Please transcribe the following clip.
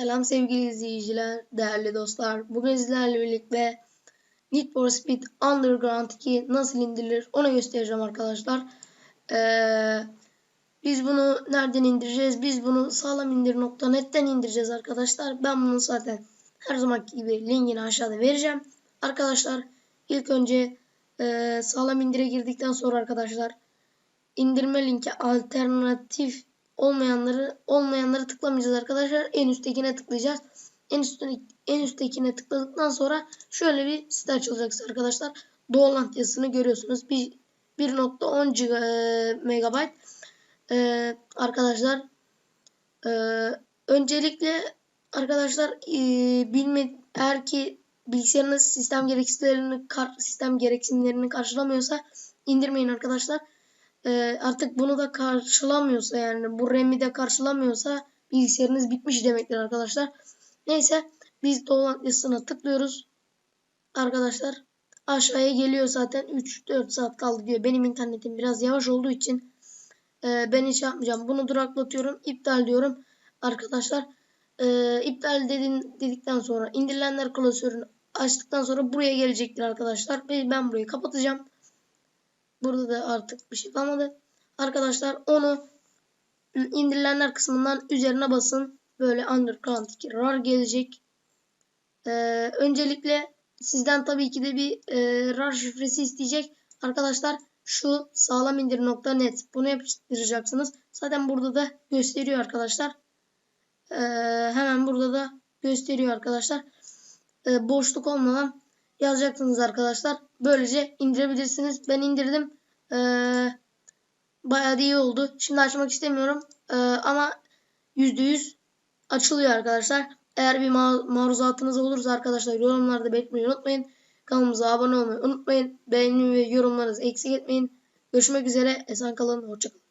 Selam sevgili izleyiciler, değerli dostlar. Bugün sizlerle birlikte Need for Speed Underground 2 nasıl indirilir onu göstereceğim arkadaşlar. Ee, biz bunu nereden indireceğiz? Biz bunu sağlamindir.net'ten indireceğiz arkadaşlar. Ben bunu zaten her zamanki gibi linkini aşağıda vereceğim. Arkadaşlar ilk önce e, sağlam indire girdikten sonra arkadaşlar indirme linki alternatif olmayanları olmayanları tıklamayacağız arkadaşlar. En üsttekine tıklayacağız. En üstteki en üsttekine tıkladıktan sonra şöyle bir site açılacak arkadaşlar. Dolant yazısını görüyorsunuz. Bir 1.10 megabayt ee, arkadaşlar e, öncelikle arkadaşlar e, bilme eğer ki bilgisayarınız sistem gereksinimlerini sistem gereksinimlerini karşılamıyorsa indirmeyin arkadaşlar e, artık bunu da karşılamıyorsa yani bu RAM'i de karşılamıyorsa bilgisayarınız bitmiş demektir arkadaşlar. Neyse biz dolantlısına tıklıyoruz. Arkadaşlar aşağıya geliyor zaten 3-4 saat kaldı diyor. Benim internetim biraz yavaş olduğu için e, ben hiç yapmayacağım. Bunu duraklatıyorum. iptal diyorum. Arkadaşlar e, iptal dedin, dedikten sonra indirilenler klasörünü açtıktan sonra buraya gelecektir arkadaşlar. Ben burayı kapatacağım. Burada da artık bir şey kalmadı. Arkadaşlar onu indirilenler kısmından üzerine basın. Böyle Underground 2 RAR gelecek. Ee, öncelikle sizden tabii ki de bir e, RAR şifresi isteyecek. Arkadaşlar şu sağlamindir.net bunu yapıştıracaksınız. Zaten burada da gösteriyor arkadaşlar. Ee, hemen burada da gösteriyor arkadaşlar. Ee, boşluk olmadan yazacaksınız arkadaşlar. Böylece indirebilirsiniz. Ben indirdim. Ee, bayağı da iyi oldu. Şimdi açmak istemiyorum. Ee, ama %100 açılıyor arkadaşlar. Eğer bir ma maruzatınız olursa arkadaşlar yorumlarda belirtmeyi unutmayın. Kanalımıza abone olmayı unutmayın. Beğeni ve yorumlarınızı eksik etmeyin. Görüşmek üzere. Esen kalın. Hoşçakalın.